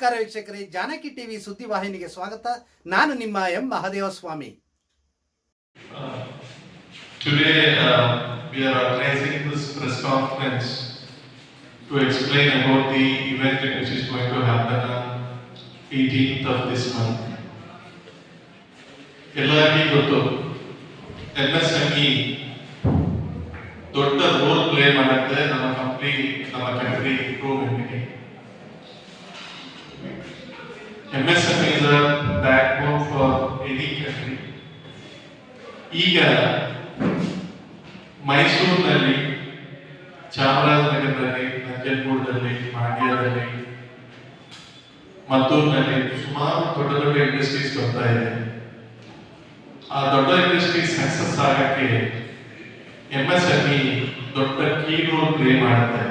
ನಮಸ್ಕಾರ ವೀಕ್ಷಕರೇ ಜಾನಕಿ ಟಿವಿ ಸುದ್ದಿ ವಾಹಿನಿಗೆ ಸ್ವಾಗತ ನಾನು ನಿಮ್ಮ M Mahadevaswamy Swamy Today, uh, we are organizing this press conference to explain about the event which is going to happen on 18th of this month. ಎಲ್ಲರಿಗೂ ಗೊತ್ತು ಇ ದೊಡ್ಡ ರೋಲ್ ಪ್ಲೇ ಮಾಡುತ್ತೆ ನಮ್ಮ ಕಂಪ್ನಿ ನಮ್ಮ country ಇಂಪ್ರೂವ್ಮೆಂಟ್ಗೆ is a backbone for any country ಈಗ ಮೈಸೂರಿನಲ್ಲಿ, ಚಾಮರಾಜನಗರದಲ್ಲಿ ನಂಜನಗೂಡದಲ್ಲಿ ಮಂಡ್ಯದಲ್ಲಿ, ಮದ್ದೂರಿನಲ್ಲಿ ಸುಮಾರು ದೊಡ್ಡ ದೊಡ್ಡ ಇಂಡಸ್ಟ್ರೀಸ್ ಬರ್ತಾ ಇದೆ. ಆ ದೊಡ್ಡ ಇಂಡಸ್ಟ್ರೀಸ್ ಸಕ್ಸಸ್ ಆಗಕ್ಕೆ ಎಂ ಎಸ್ ಇ ದೊಡ್ಡ ಕೀ ರೋಲ್ ಪ್ಲೇ ಮಾಡುತ್ತೆ.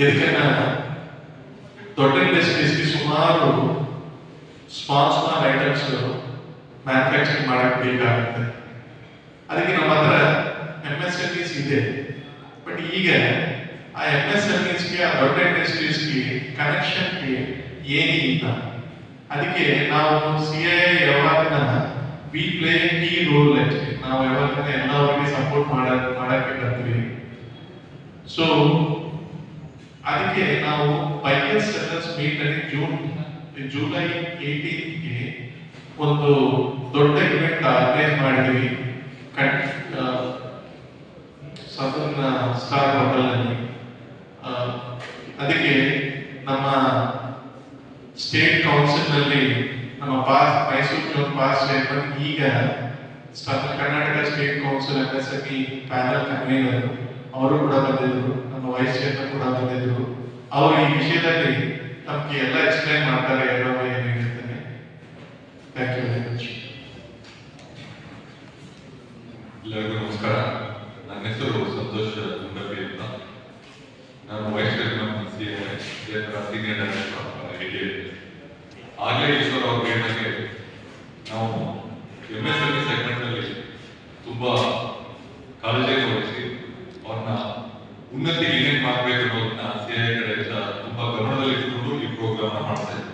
ಇದಕ್ಕೆನ ದೊಡ್ಡ ಇಂಡಸ್ಟ್ರೀಸ್ಗೆ ಸುಮಾರು ಸ್ಪಾನ್ಸರ್ ಐಟಮ್ಸ್ ಮ್ಯಾನುಫ್ಯಾಕ್ಚರಿಂಗ್ ಮಾಡಕ್ಕೆ ಬೇಕಾಗುತ್ತೆ. ಅದಕ್ಕೆ ನಮ್ಮ ಹತ್ರ ಎಂ ಎಸ್ ಎಂ ಇಸ್ ಇದೆ. ಬಟ್ ಈಗ ಆ ಎಂ ಎಸ್ ಎಂ ಗೆ ಆ ದೊಡ್ಡ ಇಂಡಸ್ಟ್ರೀಸ್ಗೆ ಕನೆಕ್ಷನ್ಗೆ ಏನೂ ಇಲ್ಲ. ಅದಕ್ಕೆ ನಾವು ಸಿ ಐ ಯಾವಾಗ ವಿ ಪ್ಲೇ ಕೀ ರೋಲ್ ನಾವು ಯಾವಾಗ ಎಲ್ಲವರಿಗೆ ಸಪೋರ್ಟ್ ಮಾಡ, ಮಾಡಕ್ಕೆ ಬರ್ತೀವಿ. ಸೊ ಅದಕ್ಕೆ ನಾವು ಬೈಕರ್ ಸೆಲ್ಲರ್ಸ್ ಮೀಟ್ ಅಲ್ಲಿ ಜೂನ್ ಜುಲೈ ಏಯ್ಟೀನ್ಗೆ ಒಂದು ದೊಡ್ಡ ಇವೆಂಟ್ ಆರ್ಗನೈಸ್ ಮಾಡಿದ್ವಿ. ಕಟ್ ಸದರ್ನ್ ಸ್ಟಾರ್ ಹೋಟೆಲ್ನಲ್ಲಿ ಅದಕ್ಕೆ ನಮ್ಮ ಸ್ಟೇಟ್ ಕೌನ್ಸಿಲ್ನಲ್ಲಿ ನಮ್ಮ ಪಾಸ್ ಮೈಸೂರು ಪಾಸ್ ಚೇರ್ಮನ್ ಈಗ Karnataka state council S M panel convener ಅವರು ಕೂಡ ಬಂದಿದ್ರು ನಮ್ಮ ಚೇರ್ಮನ್ ಕೂಡ ಬಂದಿದ್ರು ಅವರು ಈ ವಿಷಯದಲ್ಲಿ ನಮಗೆ ಎಲ್ಲ ಎಕ್ಸ್ಪ್ಲೈನ್ ಮಾಡ್ತಾರೆ, ಎಲ್ಲೋ ಏನು ಹೇಳ್ತೇನೆ ಥ್ಯಾಂಕ್ ಯು ವೆರಿ ಮಚ್ ಎಲ್ಲರಿಗೂ ನಮಸ್ಕಾರ. ನನ್ನ ಹೆಸರು ಸಂತೋಷ್ ಗುಂಡಪಿ ಅಂತ. ನಾನು vice chairman C senior director ಆಗಲೇ ಈಶ್ವರ ಅವ್ರು ಹೇಳಿದಂಗೆ ನಾವು ಎಂ ಎಸ್ ಎಂ ಸೆಗ್ಮೆಂಟ್ನಲ್ಲಿ ತುಂಬ ಕಾಳಜಿಯನ್ನು ವಹಿಸಿ ಅವ್ರನ್ನ ಉನ್ನತಿಗೆ ಏನೇನು ಮಾಡಬೇಕು ಅನ್ನೋದನ್ನ ಸಿಐ ಕಡೆಯಿಂದ ತುಂಬಾ ಗಮನದಲ್ಲಿ ಇಟ್ಕೊಂಡು ಈ ಪ್ರೋಗ್ರಾಮ್ ಮಾಡ್ತಾ ಇದ್ವಿ.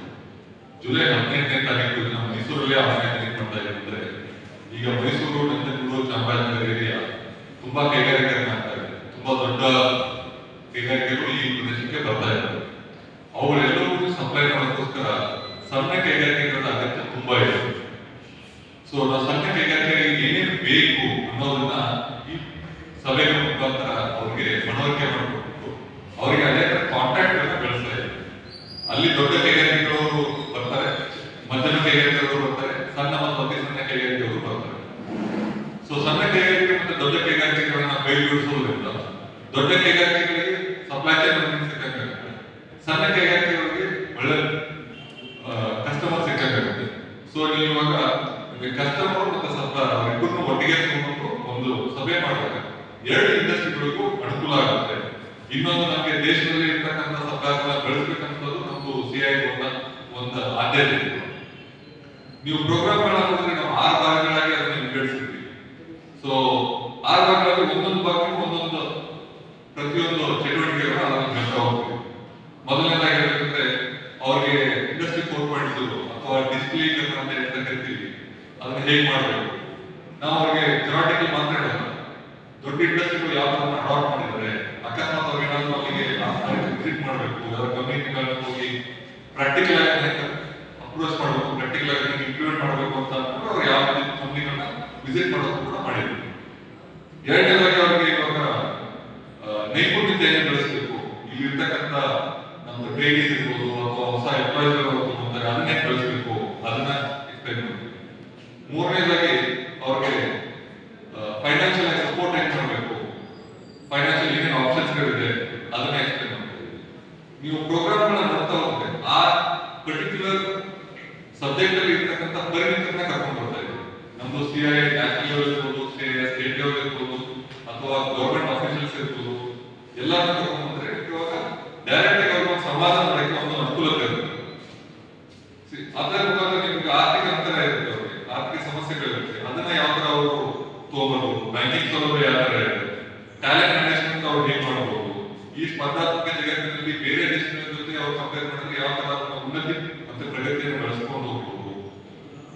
ಜುಲೈ ಹದಿನೆಂಟನೇ ತಾರೀಕು ನಮ್ಮ ಮೈಸೂರಲ್ಲೇ ಆರ್ಗನೈಸ್ ಮಾಡ್ತಾ ಅಂದ್ರೆ ಈಗ ಮೈಸೂರು ನಂಜನಗೂಡು ಚಾಮರಾಜನಗರ ಏರಿಯಾ ತುಂಬಾ ಕೈಗಾರಿಕೆಗಳನ್ನ ಆಗ್ತಾ ಇದೆ ತುಂಬಾ ದೊಡ್ಡ ಕೈಗಾರಿಕೆಗಳು ಈ ಪ್ರದೇಶಕ್ಕೆ ಬರ್ತಾ ಇದ್ದಾರೆ ಅವುಗಳೆಲ್ಲವೂ ಸಪ್ಲೈ ಮಾಡೋದಕ್ಕೋಸ್ಕರ ಸಣ್ಣ ಕೈಗಾರಿಕೆಗಳ ಅಗತ್ಯ ತುಂಬಾ ಇದೆ. ಸೊ ನಾವು ಸಣ್ಣ ಕೈಗಾರಿಕೆಗಳಿಗೆ ಏನೇನು ಬೇಕು ಅನ್ನೋದನ್ನ ಈ ಸಭೆಯ ಮುಖಾಂತರ ಅವ್ರಿಗೆ ಮನವರಿಕೆ ಮಾಡಿಕೊಟ್ಟು ಅವರಿಗೆ ಅದೇ ಕಾಂಟ್ಯಾಕ್ಟ್ ಅನ್ನ ಬೆಳೆಸ್ತಾ ಇದೆ ಅಲ್ಲಿ ದೊಡ್ಡ ಕೈಗಾರಿಕೆಗಳವರು ಬರ್ತಾರೆ ಮಧ್ಯಮ ಕೈಗಾರಿಕೆಗಳು ಬರ್ತಾರೆ ಸಣ್ಣ ಮತ್ತು ಅತಿ ಸಣ್ಣ ಕೈಗಾರಿಕೆಗಳು ಬರ್ತಾರೆ ಸೊ ಸಣ್ಣ ಕೈಗಾರಿಕೆ ಮತ್ತು ದೊಡ್ಡ ಕೈಗಾರಿಕೆಗಳನ್ನ ಕೈಗೂಡಿಸುವುದರಿಂದ ದೊಡ್ಡ ಕೈಗಾರಿಕೆಗಳಿಗೆ ಸಪ್ಲೈ ಚೈನ್ ಸಿಕ್ಕಾಗುತ್ತೆ ಸಣ್ಣ ಕೈಗಾರಿಕೆಗಳಿಗೆ ಒಳ್ಳೆ ಕಸ್ಟಮರ್ ಸಿಕ್ಕಾಗುತ್ತೆ ಸೊ ನೀವು ಇವಾಗ ಕಸ್ಟಮರ್ ಮತ್ತು ಸಪ್ಲೈ ಅವರಿಬ್ಬರನ್ನು ಒಟ್ಟಿಗೆ ತಗೊಂಡು ಒಂದು ಸಭೆ ಮಾಡಿದಾಗ ಎರಡು ಇಂಡಸ್ಟ್ರಿಗಳಿಗೂ ಅನುಕೂಲ ಆಗುತ್ತೆ. ಇನ್ನೊಂದು ನಮಗೆ ದೇಶದಲ್ಲಿ ಇರ್ತಕ್ಕಂಥ ಸರ್ಕಾರನ ಬೆಳೆಸ್ಬೇಕಂತದ್ದು ನಮ್ದು ಸಿ ಐ ಒಂದು ಆದ್ಯತೆ. ನೀವು ಪ್ರೋಗ್ರಾಮ್ಗಳಾಗೋದ್ರೆ ನಾವು ಆರು ಭಾಗಗಳಾಗಿ ಅದನ್ನ ವಿಂಗಡಿಸಿದ್ವಿ ಸೊ ಆರು ಭಾಗಗಳಲ್ಲಿ ಒಂದೊಂದು ಭಾಗಕ್ಕೂ ಒಂದೊಂದು ಪ್ರತಿಯೊಂದು ಚಟುವಟಿಕೆಗಳು ಅದನ್ನು ಹೇಳ್ತಾ ಹೋಗ್ತೀವಿ ಮೊದಲನೇದಾಗಿ ಹೇಳ್ಬೇಕಂದ್ರೆ ಅವ್ರಿಗೆ ಇಂಡಸ್ಟ್ರಿ ಫೋರ್ ಪಾಯಿಂಟ್ ಜೀರೋ ಅಥವಾ ಡಿಸ್ಪ್ಲೇ ಅಂತ ಹೇಳ್ತಾ ಕರಿತೀವಿ ಅದನ್ನ ಹೇಗೆ ಮಾಡಬೇಕು ನಾವು ಅವ್ರಿಗೆ ಥೆರಾಟಿಕಲ್ ಮಾತ್ರ ಹೇಳೋದು ದೊಡ್ಡ ಇಂಡಸ್ಟ್ರಿಗಳು ಯಾವ ತರ ಅಡಾಪ್ಟ್ ಮಾಡಿದ್ದಾರೆ ಅಕಸ್ಮಾತ್ ಅವ್ರು ಏನಾದ್ರು ಅಲ್ಲಿಗೆ ವಿಸಿಟ್ ಮಾಡಬೇಕು ಅವರ ಕಮ್ಯುನಿಟಿಗಳನ್ನ ಹೋಗಿ ಪ್ರಾಕ್ಟಿಕಲ್ ಆಗಿ ಅಪ್ರೋಚ್ ಮಾಡಬೇಕು ಪ್ರಾಕ್ಟಿಕಲ್ ಆಗಿ ಇಂಪ್ಲಿಮೆಂಟ್ ಮಾಡಬೇಕು ಅಂತ ಅಂದ್ರೆ ಅವ್ರು ಯಾವ ಕಂಪ್ನಿಗಳನ್ನ ವಿಸಿಟ್ ಮಾಡೋದು ಕೂಡ ಮಾಡಿದ್ರು. ಎರಡನೇದಾಗಿ ಅವ್ರಿಗೆ ಇವಾಗ ನೈಪುಣ್ಯತೆಯನ್ನು ಬೆಳೆಸಬೇಕು, ಇಲ್ಲಿ ಇರ್ತಕ್ಕಂಥ ನಮ್ಮ ಟ್ರೈನೀಸ್ ಇರ್ಬೋದು ಅಥವಾ ಹೊಸ ಎಂಪ್ಲಾಯ್ಸ್ ತಗೊಂತಾರೆ ಅದನ್ನೇ ಬೆಳೆಸಬೇಕು, ಅದನ್ನ ಎಕ್ಸ್ಪ್ಲೈನ್ ಮಾಡಬೇಕು. ಮೂರನೇದಾಗಿ ಅವ್ರಿಗೆ ಫೈನಾನ್ಷಿಯಲ್ ಆಗಿ ಸಪೋರ್ಟ್ ಹೆಂಗ್ ಮಾಡಬೇಕು ಫೈನಾನ್ಷಿಯಲ್ ಏನೇನು ಆಪ್ಷನ್ಸ್ಗಳಿದೆ ಅದನ್ನ ಎಕ್ಸ್ಪ್ಲೈನ್ ಮಾಡ್ತೀವಿ ನೀವು ಪ್ರೋಗ್ರಾಮ್ಗಳನ್ನ ನೋಡ್ತಾ ಹೋಗುತ್ತೆ ಆ ಪರ್ಟಿಕ್ಯುಲರ್ ಸಬ್ಜೆಕ್ಟ್ ಅಲ್ಲಿ ಇರ್ತಕ್ಕಂಥ ಪರಿಣಿತರನ್ನ ಕರ್ಕೊಂಡು ಬರ್ತಾ ಇದ್ದೀವಿ ನಮ್ದು ಸಿ ಐ ನ್ಯಾಷನಲ್ ಲೆವೆಲ್ ಇರ್ಬೋದು ಸ್ಟೇಟ್ ಲೆವೆಲ್ ಇರ್ಬೋದು, ಅಥವಾ ಗೌರ್ಮೆಂಟ್ ಆಫೀಸಿಯಲ್ಸ್ ಇರ್ಬೋದು ಎಲ್ಲಾರನ್ನ ತಗೊಂಡ್ರೆ ಇವಾಗ ಡೈರೆಕ್ಟ್ ಆಗಿ ಅವ್ರಿಗೆ ಸಂವಾದ ಮಾಡಕ್ಕೆ ಒಂದು ಅನುಕೂಲತೆ ಇರುತ್ತೆ. ಅದರ ಮುಖಾಂತರ ನಿಮ್ಗೆ ಆರ್ಥಿಕ ಅಂತರ ಇರುತ್ತೆ ಅವ್ರಿಗೆ, ಆರ್ಥಿಕ ಸಮಸ್ಯೆಗಳಿರುತ್ತೆ ಅದನ್ನ ಯಾವ ಅವರು ತಗೋಬಹುದು ಬ್ಯಾಂಕಿಂಗ್ ಸೌಲಭ್ಯ ಯಾವ ಟ್ಯಾಲೆಂಟ್ ಮ್ಯಾನೇಜ್ಮೆಂಟ್ ಅವ್ರು ಹೇಗೆ ಮಾಡಬಹುದು ಈ ಸ್ಪರ್ಧಾತ್ಮಕ ಜಗತ್ತಿನಲ್ಲಿ ಬೇರೆ ದೇಶಗಳ ಜೊತೆ ಅವ್ರು ಕಂಪೇರ್ ಮಾಡಿದ್ರೆ ಯಾವ ತರ ಉನ್ನತಿ ಮತ್ತೆ ಪ್ರಗತಿಯನ್ನು ಬೆಳೆಸ್ಕೊಂಡು ಹೋಗ್ಬೋದು.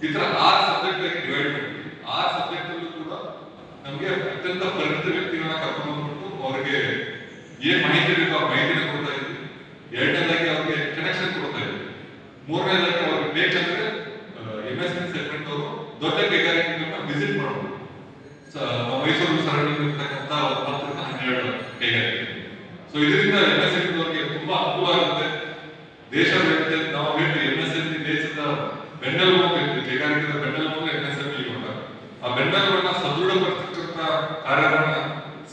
ಈ ತರ ಆರು ಸಬ್ಜೆಕ್ಟ್ ಡಿವೈಡ್ ಮಾಡಿ ಆರು ಸಬ್ಜೆಕ್ಟ್ ನಮಗೆ ಅತ್ಯಂತ ಪರಿಣಿತ ವ್ಯಕ್ತಿಗಳನ್ನ ಕರ್ಕೊಂಡು ಬಂದ್ಬಿಟ್ಟು ಅವರಿಗೆ ಏನ್ ಮಾಹಿತಿ ಬೇಕೋ ಆ ಮಾಹಿತಿನ ಕೊಡ್ತಾ ಇದ್ವಿ. ಎರಡನೇದಾಗಿ ಅವ್ರಿಗೆ ಕನೆಕ್ಷನ್ ಕೊಡ್ತಾ ಇದ್ವಿ. ಮೂರನೇದಾಗಿ ಅವ್ರಿಗೆ ಬೇಕಂದ್ರೆ ಎಂ ಎಸ್ ಎನ್ ಸೆಗ್ಮೆಂಟ್ ಅವರು ದೊಡ್ಡ ಕೈಗಾರಿಕೆಗಳನ್ನ ವಿಸಿಟ್ ಮಾಡಬಹುದು ಮೈಸೂರು ಸರಣಿರ್ತಕ್ಕಂಥ ಒಂಬತ್ತರಿಂದ ಹನ್ನೆರಡು ಕೈಗಾರಿಕೆ ಸೊ ಇದರಿಂದ ಎಂ ಎಸ್ ಎನ್ ಅವರಿಗೆ ತುಂಬಾ ಅನುಕೂಲ ಆಗುತ್ತೆ. ದೇಶ ನಾವು ಬಿಟ್ಟು ಎಂ ಎಸ್ ಎನ್ ದೇಶದ ಬೆನ್ನೆಲುಬು ಅಂತ ಕೈಗಾರಿಕೆದ ಬೆನ್ನೆಲುಬು ಎಂ ಎಸ್ ಎನ್ ಆ ಕಾರ್ಯಗಳನ್ನ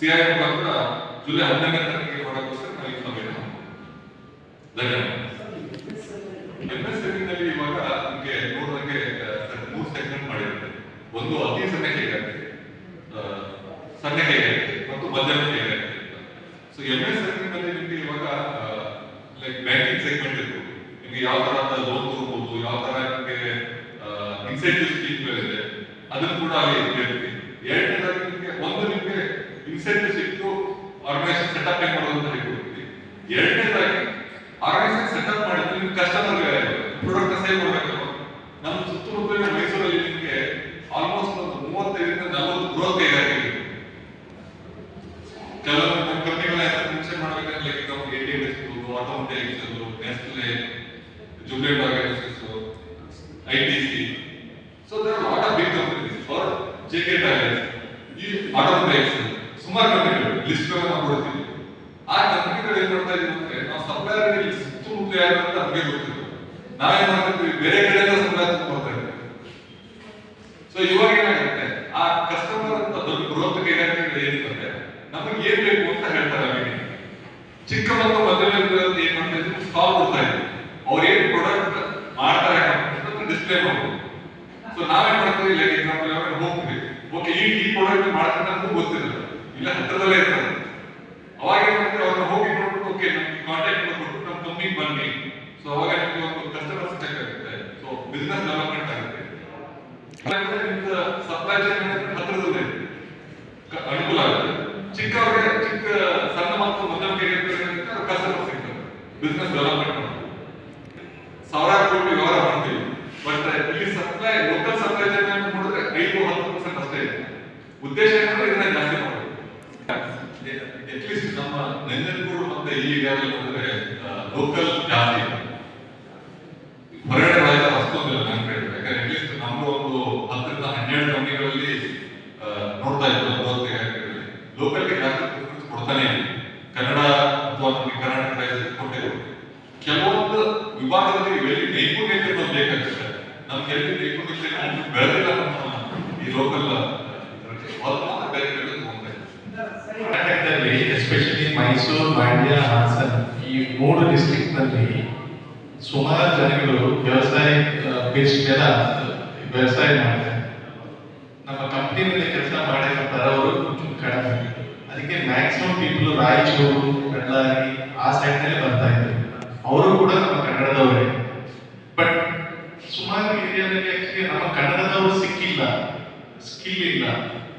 ಸಿಐ ಮುಖಾಂತರ ಜುಲೈ ಹನ್ನೆರಡನೇ ತಾರೀಕಿಗೆ ಮಾಡೋಕ್ಕೋಸ್ಕರ ನಾವು ಸಭೆಯನ್ನು ಧನ್ಯವಾದ. ಎಂ ಎಸ್ನಲ್ಲಿ ಇವಾಗ ನಿಮಗೆ ನೋಡುವಂಗೆ ಮೂರು ಸೆಗ್ಮೆಂಟ್ ಮಾಡಿರುತ್ತೆ. ಒಂದು ಅತಿ ಸಣ್ಣ ಕೈಗಾರಿಕೆ ಸಣ್ಣ ಕೈಗಾರಿಕೆ ಮತ್ತು ಮಧ್ಯಮ ಕೈಗಾರಿಕೆ ಸೊ ಎಂ ಎಸ್ನಲ್ಲಿ ನಿಮಗೆ ಇವಾಗ ಲೈಕ್ ಬ್ಯಾಂಕಿಂಗ್ ಸೆಗ್ಮೆಂಟ್ ಇರ್ಬೋದು. ನಿಮಗೆ ಯಾವ ತರಹದ ಲೋನ್ ತಗೋಬಹುದು ಯಾವ ತರ ನಿಮಗೆ ಇನ್ಸೆಂಟಿವ್ ಸ್ಕೀಮ್ಗಳಿದೆ ಅದನ್ನು ಕೂಡ ಅಲ್ಲಿ ಎರಡನೇದಾಗಿ ನಿಮಗೆ ಒಂದು ನಿಮಗೆ ಇನ್ಸೆಂಟಿವ್ ಸಿಕ್ತು ಆರ್ಗನೈಸೇಷನ್ ಸೆಟಪ್ ಹೆಂಗ್ ಮಾಡೋದು ಅಂತ ಹೇಳ್ಕೊಡ್ತೀವಿ. ಎರಡನೇದಾಗಿ ಆರ್ಗನೈಸೇಷನ್ ಸೆಟಪ್ ಮಾಡಿದ್ರೆ ನಿಮ್ಗೆ ಕಸ್ಟಮರ್ ಪ್ರಾಡಕ್ಟ್ ಸೇಲ್ ಮಾಡಬೇಕು. ನಮ್ಮ ಸುತ್ತಮುತ್ತಲಿನ ಮೈಸೂರಲ್ಲಿ ನಿಮಗೆ ಆಲ್ಮೋಸ್ಟ್ ಒಂದು ಮೂವತ್ತೈದರಿಂದ ನಲವತ್ತು ಗ್ರೋತ್ ಕೈಗಾರಿಕೆ ಕೆಲವೊಂದು ಕಂಪನಿಗಳ ಮೆನ್ಷನ್ ಮಾಡಬೇಕಾದ್ರೆ ಲೈಕ್ ನಮ್ಗೆ A T S automotives Nestle Jubilant organisations ITC so there are lot of big companies for JK tyres ಈ ಆಟೋಮೊಟೈಲ್ಸ್ ಸುಮಾರು ಕಂಪನಿಗಳು ಲಿಸ್ಟ್ ನಾವು ಕೊಡ್ತೀವಿ ಆ ಕಂಪನಿಗಳು ಏನ್ ಮಾಡ್ತಾ ಇದೀವಿ ಅಂದ್ರೆ ನಾವು ಸಪ್ಲೈಯರ್ ಇಲ್ಲಿ ಸುತ್ತಮುತ್ತ ಯಾರು ಅಂತ ನಮಗೆ ಗೊತ್ತಿಲ್ಲ ನಾವೇನ್ ಮಾಡ್ತೀವಿ ಬೇರೆ ಕಡೆಯಿಂದ ಸಪ್ಲೈ ಬರ್ತಾ ಇದ್ದೀವಿ ಸೊ ಇವಾಗ ಏನಾಗುತ್ತೆ ಆ ಕಸ್ಟಮರ್ ಅಂತ ದೊಡ್ಡ ಬೃಹತ್ ಕೈಗಾರಿಕೆಗಳು ಏನಿರುತ್ತೆ ನಮಗೆ ಏನ್ ಬೇಕು ಅಂತ ಹೇಳ್ತಾರೆ ಅವರಿಗೆ ಚಿಕ್ಕ ಮತ್ತು ಮಧ್ಯಮ ಏನ್ ಮಾಡ್ತಾ ಇದ್ರು ಸ್ಟಾಲ್ ಕೊಡ್ತಾ ಇದ್ರು ಅವ್ರು ಏನ್ ಪ್ರಾಡಕ್ಟ್ ಮಾಡ್ತಾರೆ ಅಂತ ಡಿಸ್ಪ್ಲೇ ಮಾಡ್ಬೋದು ಸೊ ನಾವೇನ್ ಮಾಡ್ತೀವಿ ಲೈಕ್ ಎಕ್ಸಾಂಪಲ್ ಯಾವಾಗ ಹೋಗ್ತೀವಿ ಓಕೆ ಈ ಈ ಪ್ರಾಡಕ್ಟ್ ಮಾಡ್ತಾರೆ ನಮಗೂ ಗೊತ್ತಿರಲ್ಲ ಇಲ್ಲ ಹತ್ರದಲ್ಲೇ ಇರ್ತಾರೆ. ಅವಾಗ ಏನಂದ್ರೆ ಅವ್ರನ್ನ ಹೋಗಿ ನೋಡ್ಬಿಟ್ಟು, ಓಕೆ, ನಮ್ಗೆ ಕಾಂಟ್ಯಾಕ್ಟ್ ಮಾಡ್ಬಿಟ್ಟು ನಮ್ಮ ಕಂಪ್ನಿಗೆ ಬನ್ನಿ. ಸೊ ಅವಾಗ ನಿಮ್ಗೆ ಒಂದು ಕಸ್ಟಮರ್ ಸಿಕ್ಕಾಗುತ್ತೆ ಆಗುತ್ತೆ. ಸೊ ಬಿಸ್ನೆಸ್ ಡೆವಲಪ್ಮೆಂಟ್ ಆಗುತ್ತೆ. Supply chain. ಕ- ಅನುಕೂಲ ಆಗುತ್ತೆ. ಚಿಕ್ಕವ್ರಿಗೆ ಚಿಕ್ಕ, ಸಣ್ಣ ಮತ್ತು ಮಧ್ಯಮ ಕಸ್ಟಮರ್ ಸಿಗ್ತಾರೆ. ಬಿಸ್ನೆಸ್ ಡೆವಲಪ್ಮೆಂಟ್ ಮಾಡ್ತಾರೆ. ಸಾವಿರಾರು ಕೋಟಿ ವ್ಯವಹಾರ ಮಾಡ್ತೀವಿ. ಬಟ್ ಇಲ್ಲಿ ಸಪ್ಲೈ ಲೋಕಲ್ ಸಪ್ಲೈ ಚೈನ್ ನೋಡಿದ್ರೆ ಐದು, ಹತ್ತು ಪರ್ಸೆಂಟ್ ಅಷ್ಟೇ ಇದೆ. ಉದ್ದೇಶ ಏನಂದ್ರೆ ಇದನ್ನ ಜಾಸ್ತಿ ಮಾಡೋದು ಅಟ್ಲೀಸ್ಟ್ ನಮ್ಮ ನೆಂಜನಗೂಡು ಮತ್ತೆ ಈ ಏರಿಯಾದಲ್ಲಿ ನೋಡಿದ್ರೆ ಲೋಕಲ್ ಜಾತಿ ಹೊರಗಡೆ ಅಷ್ಟೊಂದಿಲ್ಲ ನಾನು ಹೇಳಿದ್ರೆ ಯಾಕಂದ್ರೆ ಅಟ್ಲೀಸ್ಟ್ ನಮ್ದು ಒಂದು ಹತ್ತರಿಂದ ಹನ್ನೆರಡು ಕಂಪನಿಗಳಲ್ಲಿ ನೋಡ್ತಾ ಇದ್ರು ಗ್ರೋತ್ ಕೈಗಾರಿಕೆಗಳಲ್ಲಿ ಲೋಕಲ್ಗೆ ಜಾಸ್ತಿ ಪ್ರಿಫರೆನ್ಸ್ ಕೊಡ್ತಾನೆ ಇದೆ ಕನ್ನಡ ಅಥವಾ ನಮಗೆ ಕರ್ನಾಟಕ ರಾಜ್ಯ ಕೊಟ್ಟಿದ್ರು ಕೆಲವೊಂದು ವಿಭಾಗದಲ್ಲಿ ಎಲ್ಲಿ ನೈಪುಣ್ಯತೆ ನಾವು ಬೇಕಾಗುತ್ತೆ ನಮ್ಗೆ ಎಲ್ಲಿ ನೈಪುಣ್ಯತೆ ನಾವು ಬೆಳೆದಿಲ್ಲ ನಮ್ಮ ಈ ಲೋಕಲ್ ಅದು ಮಾತ್ರ ಬೇರೆ ಕಡೆ ತಗೊಂತಾ ಇದ್ದೀವಿ ಕರ್ನಾಟಕದಲ್ಲಿ ಎಸ್ಪೆಷಲಿ ಮೈಸೂರು ಮಂಡ್ಯ ಹಾಸನ ಈ ಮೂರು ಡಿಸ್ಟ್ರಿಕ್ಟ್ನಲ್ಲಿ ಸುಮಾರು ಜನಗಳು ವ್ಯವಸಾಯ ಬೇಸ್ಡ್ ಮೇಲೆ ವ್ಯವಸಾಯ ಮಾಡ್ತಾರೆ. ನಮ್ಮ ಕಂಪ್ನಿನಲ್ಲಿ ಕೆಲಸ ಮಾಡಿರ್ತಾರೆ ಅವರು ಕಡಿಮೆ. ಅದಕ್ಕೆ ಮ್ಯಾಕ್ಸಿಮಮ್ ಪೀಪಲ್ ರಾಯಚೂರು, ಬಳ್ಳಾರಿ, ಆ ಸೈಡ್ನಲ್ಲಿ ಬರ್ತಾ ಇದ್ದಾರೆ. ಅವರು ಕೂಡ ನಮ್ಮ ಕನ್ನಡದವರೇ. ಬಟ್ ಸುಮಾರು ಏರಿಯಾದಲ್ಲಿ ಆಕ್ಚುಲಿ ನಮ್ಮ ಕನ್ನಡದವರು ಸಿಕ್ಕಿಲ್ಲ. ಸ್ಕಿಲ್ ಇಲ್ಲ.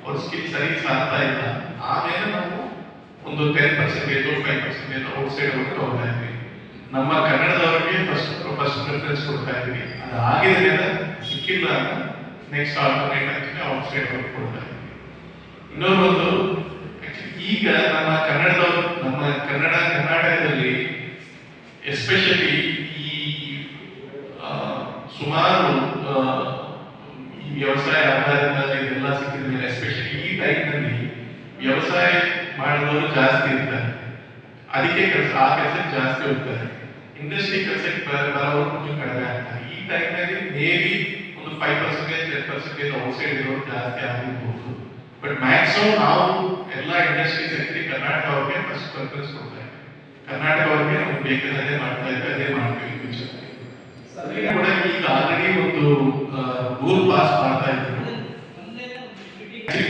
ಅವ್ರ ಸ್ಕಿಲ್ ಸರಿ ಸಾಧ್ತಾ ಇಲ್ಲ. ಆಮೇಲೆ ನಾವು ಒಂದು ten percentage five percentage outside ಹೋಗ್ತಾ ಇದ್ವಿ. ನಮ್ಮ ಕನ್ನಡದವರಿಗೆ ಫಸ್ಟ್ ಫಸ್ಟ್ ಪ್ರಿಫರೆನ್ಸ್ ಕೊಡ್ತಾ ಇದ್ವಿ ಅದು ಆಗಿದ್ರೆ ಸಿಕ್ಕಿಲ್ಲ ನೆಕ್ಸ್ಟ್ ಆಲ್ಟರ್ನೇಟ್ ಔಟ್ ಸೈಡ್ ಹೋಗಿ ಕೊಡ್ತಾ ಇದ್ವಿ ಇನ್ನೊಂದು ಈಗ ನಮ್ಮ ಕನ್ನಡದವರು, ನಮ್ಮ ಕನ್ನಡ, ಕರ್ನಾಟಕದಲ್ಲಿ ಎಸ್ಪೆಷಲಿ ಈ ಸುಮಾರು ವ್ಯವಸಾಯ ಆಧಾರದ ಇದೆಲ್ಲ ಸಿಕ್ಕಿದ ಮೇಲೆ ಎಸ್ಪೆಷಲಿ ಈ ಟೈಮ್ನಲ್ಲಿ ವ್ಯವಸಾಯ ಮಾಡಿದವರು ಜಾಸ್ತಿ ಇರ್ತಾರೆ. ಅದಕ್ಕೆ ಕೆಲಸ, ಆ ಕೆಲಸ ಜಾಸ್ತಿ ಹೋಗ್ತಾರೆ. ಇಂಡಸ್ಟ್ರಿ ಕೆಲಸಕ್ಕೆ ಬರೋರು కొంచెం ಕಡಿಮೆ ಆಗ್ತಾರೆ ಈ ಟೈಮ್ನಲ್ಲಿ ಮೇಬಿ ಒಂದು five percentage ten percentage outside ಇರೋರು ಜಾಸ್ತಿ ಆಗಿರ್ಬೋದು ಬಟ್ ಮ್ಯಾಕ್ಸಿಮಮ್ ನಾವು ಎಲ್ಲ ಇಂಡಸ್ಟ್ರೀಸ್ ಕರ್ನಾಟಕ ಅವ್ರಿಗೆ ಫಸ್ಟ್ ಪ್ರಿಫರೆನ್ಸ್ ಕೊಡ್ತಾ ಕರ್ನಾಟಕ ಅವ್ರಿಗೆ ನಮ್ಗೆ ಬೇಕಾದ್ರೆ ಮಾಡ್ತಾ ಇದ್ವಿ ಅದೇ ಮಾಡ್ತೀವಿ ಫ್ಯೂಚರ್ ಕೂಡ ಈಗ ಆಲ್ರೆಡಿ ಒಂದು ರೂಲ್ ಪಾಸ್ ಮಾಡ್ತಾ ಇದ್ರು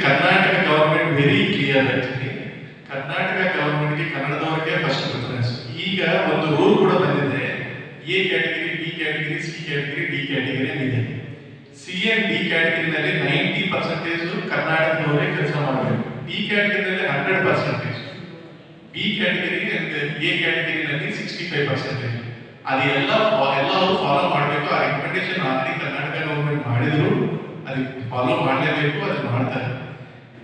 Karnataka government very clear actually Karnataka ಗವರ್ಮೆಂಟ್ಗೆ ಕನ್ನಡದವ್ರಿಗೆ ಫಸ್ಟ್ ಪ್ರಿಫರೆನ್ಸ್ ಈಗ ಒಂದು ರೂಲ್ ಕೂಡ ಬಂದಿದೆ A category B category C category D category ಇದೆ. ಸಿ ಅಂಡ್ ಡಿ ಕ್ಯಾಟಗರಿನಲ್ಲಿ ನೈಂಟಿ ಪರ್ಸೆಂಟೇಜ್ ಕರ್ನಾಟಕದವರೇ ಕೆಲಸ ಮಾಡಬೇಕು. B ಕ್ಯಾಟಗರಿನಲ್ಲಿ hundred percentage B category A ಕ್ಯಾಟಗರಿನಲ್ಲಿ sixty five percentage ಅದು ಎಲ್ಲ ಎಲ್ಲರೂ ಫಾಲೋ ಮಾಡಬೇಕು. ಆ ರೆಕಮೆಂಡೇಶನ್ ಆಲ್ರೆಡಿ ಕರ್ನಾಟಕ ಗೌರ್ಮೆಂಟ್ ಮಾಡಿದ್ರು. ಅದಕ್ಕೆ ಫಾಲೋ ಮಾಡಲೇಬೇಕು, ಅದು ಮಾಡ್ತಾರೆ.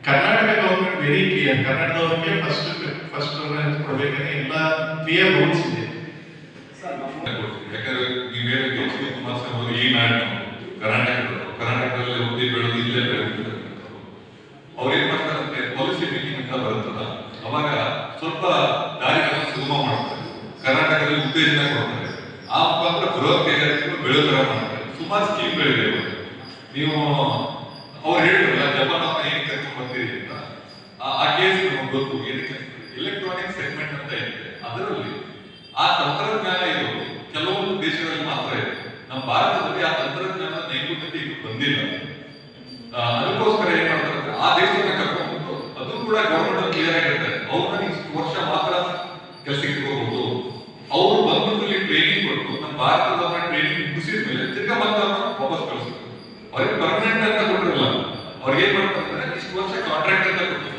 ಕರ್ನಾಟಕ ಗೌರ್ಮೆಂಟ್ ವೆರಿ ಕ್ಲಿಯರ್ ಕನ್ನಡದವ್ರಿಗೆ ಫಸ್ಟ್ ಫಸ್ಟ್ ಕೊಡಬೇಕಂದ್ರೆ ಎಲ್ಲ ಕ್ಲಿಯರ್ ರೂಲ್ಸ್ ಇದೆ ಯಾಕಂದ್ರೆ ನೀವೇನು ಎಚ್ ಡಿ ಕುಮಾರಸ್ವಾಮಿ ಅವರು ಈ ನಾಡಿನ ಕರ್ನಾಟಕದವರು ಕರ್ನಾಟಕದಲ್ಲಿ ಹುಟ್ಟಿ ಬೆಳೆದು ಇಲ್ಲೇ ಬೆಳೆದಿದ್ದಾರೆ ಅವ್ರು ಏನ್ ಮಾಡ್ತಾರಂತೆ ಪಾಲಿಸಿ ಮೇಕಿಂಗ್ ಅಂತ ಬರುತ್ತಲ್ಲ ಅವಾಗ ಸ್ವಲ್ಪ ದಾರಿಗಳನ್ನು ಸುಗಮ ಮಾಡ್ತಾರೆ. ಕರ್ನಾಟಕದಲ್ಲಿ ಉತ್ತೇಜನ ಕೊಡ್ತಾರೆ ಆ ಮುಖಾಂತರ ಬೃಹತ್ ಕೈಗಾರಿಕೆಗಳು ಬೆಳೆಯೋ ತರ ಮಾಡ್ತಾರೆ. ಸುಮಾರು ಸ್ಕೀಮ್ಗಳಿವೆ ನೀವು, ಅವ್ರು ಹೇಳಿದ್ರಲ್ಲ, ಜಪಾನ್ ಅವ್ರನ್ನ ಏನ್ ಕರ್ಕೊಂಡು ಬರ್ತೀರಿ ಅಂತ. ಆ- ಕೇಸ್ ನಮ್ಗೆ ಗೊತ್ತು. ಏನಕ್ಕೆ? ಎಲೆಕ್ಟ್ರಾನಿಕ್ ಸೆಗ್ಮೆಂಟ್ ಅಂತ ಇದೆ ಅದರಲ್ಲಿ ಆ ತಂತ್ರಜ್ಞಾನ ಇದು. ಕೆಲವೊಂದು ದೇಶಗಳಲ್ಲಿ ಮಾತ್ರ ಇದೆ. ನಮ್ಮ ಭಾರತದಲ್ಲಿ ಆ ತಂತ್ರಜ್ಞಾನ ನೈಪುಣ್ಯತೆ ಇದು ಬಂದಿಲ್ಲ. ಅದಕ್ಕೋಸ್ಕರ ಏನ್ ಮಾಡ್ತಾರೆ ಆ ದೇಶದ ಅದು ಕೂಡ ಗವರ್ಮೆಂಟ್ ಕ್ಲಿಯರ್ ಆಗಿರುತ್ತೆ ಅವ್ರನ್ನ ಇಷ್ಟು ವರ್ಷ ಮಾತ್ರ ಕೆಲಸಕ್ಕೆ ಇಟ್ಕೋಬಹುದು ಅವರು ಬಂದ್ಬಿಟ್ಟು ಟ್ರೈನಿಂಗ್ ಕೊಟ್ಟು ನಮ್ಮ ಭಾರತದ ಟ್ರೈನಿಂಗ್ ಮುಗಿಸಿದ ಮೇಲೆ ತಿರ್ಗಾ ಮತ್ತೆ ವಾಪಸ್ ಕಳಿಸ್ಬೇಕು ಅವ್ರಿಗೆ ಪರ್ಮನೆಂಟ್ ಅಂತ ಕೊಟ್ಟಿರಲ್ಲ. ಅವ್ರಿಗೆ ಏನ್ ಮಾಡ್ತಾರೆ ಇಷ್ಟು ವರ್ಷ ಕಾಂಟ್ರಾಕ್ಟ್ ಅಂತ ಕೊಟ್ಟಿರ್ತಾರೆ.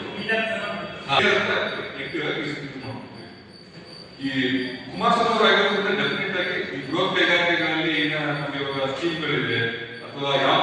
ಈ ಕುಮಾರಸ್ವಾಮಿ ಅವರು ಆಗಿರೋದ್ರಿಂದ ಡೆಫಿನೆಟ್ ಆಗಿ ಈ ಗೃಹ ಕೈಗಾರಿಕೆಗಳಲ್ಲಿ ಈಗ ನಮಗೆ ಸ್ಕೀಮ್ಗಳಿದೆ ಅಥವಾ ಯಾವ